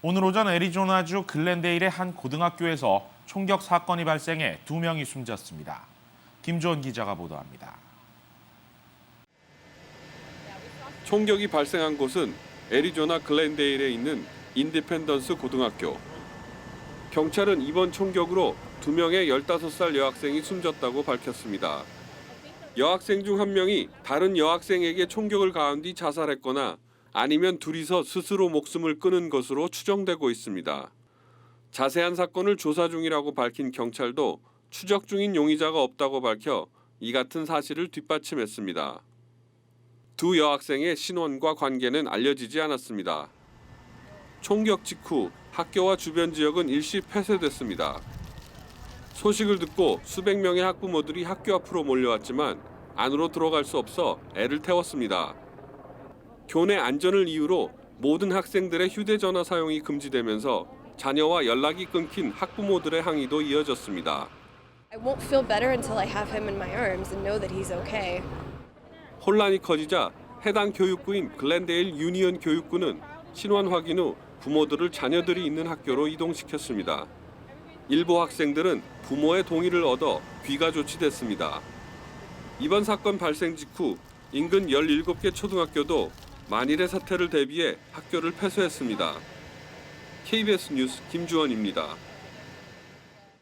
오늘 오전 애리조나주 글렌데일의 한 고등학교에서 총격 사건이 발생해 두 명이 숨졌습니다. 김주원 기자가 보도합니다. 총격이 발생한 곳은 애리조나 글렌데일에 있는 인디펜던스 고등학교. 경찰은 이번 총격으로 두 명의 15살 여학생이 숨졌다고 밝혔습니다. 여학생 중 한 명이 다른 여학생에게 총격을 가한 뒤 자살했거나 아니면 둘이서 스스로 목숨을 끊은 것으로 추정되고 있습니다. 자세한 사건을 조사 중이라고 밝힌 경찰도 추적 중인 용의자가 없다고 밝혀 이 같은 사실을 뒷받침했습니다. 두 여학생의 신원과 관계는 알려지지 않았습니다. 총격 직후 학교와 주변 지역은 일시 폐쇄됐습니다. 소식을 듣고 수백 명의 학부모들이 학교 앞으로 몰려왔지만 안으로 들어갈 수 없어 애를 태웠습니다. 교내 안전을 이유로 모든 학생들의 휴대전화 사용이 금지되면서 자녀와 연락이 끊긴 학부모들의 항의도 이어졌습니다. Okay. 혼란이 커지자 해당 교육구인 글렌데일 유니언 교육구는 신원 확인 후 부모들을 자녀들이 있는 학교로 이동시켰습니다. 일부 학생들은 부모의 동의를 얻어 귀가 조치됐습니다. 이번 사건 발생 직후 인근 17개 초등학교도 만일의 사태를 대비해 학교를 폐쇄했습니다. KBS 뉴스 김주원입니다.